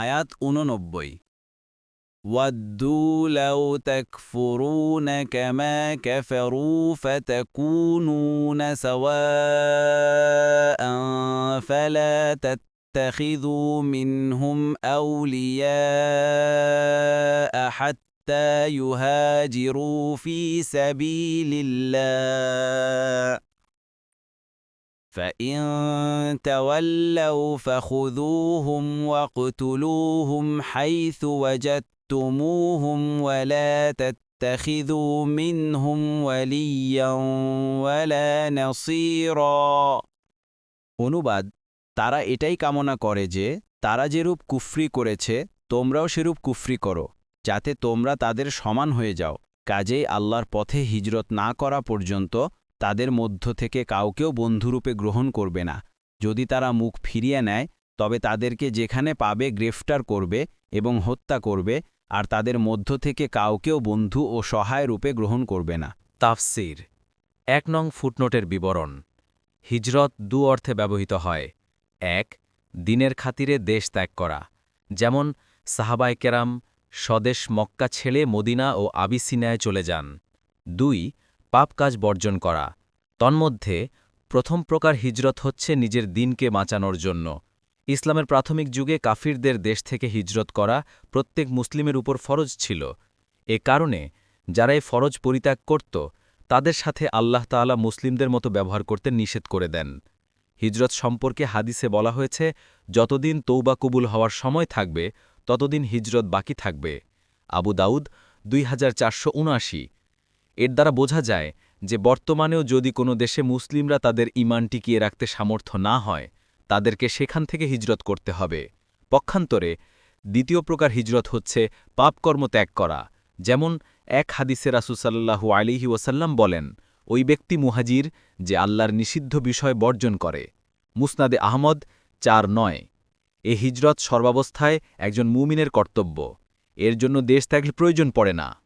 আয়াত উননব্বই وَدُّوا لَوْ تَكْفُرُونَ كَمَا كَفَرُوا فَتَكُونُونَ سَوَاءً فَلَا تَتَّخِذُوا مِنْهُمْ أَوْلِيَاءَ حَتَّى يُهَاجِرُوا فِي سَبِيلِ اللَّهِ فَإِن تَوَلَّوْا فَخُذُوهُمْ وَاقْتُلُوهُمْ حَيْثُ وَجَدتُّمُوهُمْ وَلَا تَتَّخِذُوا مِنْهُمْ وَلِيًّا وَلَا نَصِيرًا অনুবাদ তারা এটাই কামনা করে যে তারা যেরূপ কুফরি করেছে তোমরাও সেরূপ কুফরি করো যাতে তোমরা তাদের সমান হয়ে যাও কাজেই আল্লাহর পথে হিজরত না করা পর্যন্ত তাদের মধ্য থেকে কাউকেও বন্ধুরূপে গ্রহণ করবে না। যদি তারা মুখ ফিরিয়ে নেয়, তবে তাদেরকে যেখানে পাবে গ্রেফতার করবে এবং হত্যা করবে, আর তাদের মধ্য থেকে কাউকেও বন্ধু ও সহায় রূপে গ্রহণ করবে না। তাফসির। এক নং ফুটনোটের বিবরণ। হিজরত দু অর্থে ব্যবহৃত হয়। এক, দিনের খাতিরে দেশ ত্যাগ করা। যেমন, সাহাবায় কেরাম স্বদেশ মক্কা ছেড়ে মদিনা ও আবিসিনায় চলে যান। দুই, পাপ কাজ বর্জন করা। তন্মধ্যে, প্রথম প্রকার হিজরত হচ্ছে নিজের দিনকে বাঁচানোর জন্য। ইসলামের প্রাথমিক যুগে কাফিরদের দেশ থেকে হিজরত করা প্রত্যেক মুসলিমের উপর ফরজ ছিল। এ কারণে, যারা এই ফরজ পরিত্যাগ করত, তাদের সাথে আল্লাহ তাআলা মুসলিমদের মতো ব্যবহার করতে নিষেধ করে দেন। হিজরত সম্পর্কে হাদিসে বলা হয়েছে, যতদিন তৌবা কবুল হওয়ার সময় থাকবে, ততদিন হিজরত বাকি থাকবে। আবু দাউদ দুই হাজার চারশো উনআশি। এর দ্বারা বোঝা যায় যে বর্তমানেও যদি কোনো দেশে মুসলিমরা তাদের ইমান টিকিয়ে রাখতে সামর্থ্য না হয়, তাদেরকে সেখান থেকে হিজরত করতে হবে। পক্ষান্তরে, দ্বিতীয় প্রকার হিজরত হচ্ছে পাপকর্ম ত্যাগ করা, যেমন এক হাদিসে রাসুসাল্লাহু আলিহি ওসাল্লাম বলেন, ওই ব্যক্তি মুহাজির যে আল্লাহর নিষিদ্ধ বিষয় বর্জন করে। মুসনাদে আহমদ চার নয়। এ হিজরত সর্বাবস্থায় একজন মুমিনের কর্তব্য। এর জন্য দেশ ত্যাগের প্রয়োজন পড়ে না।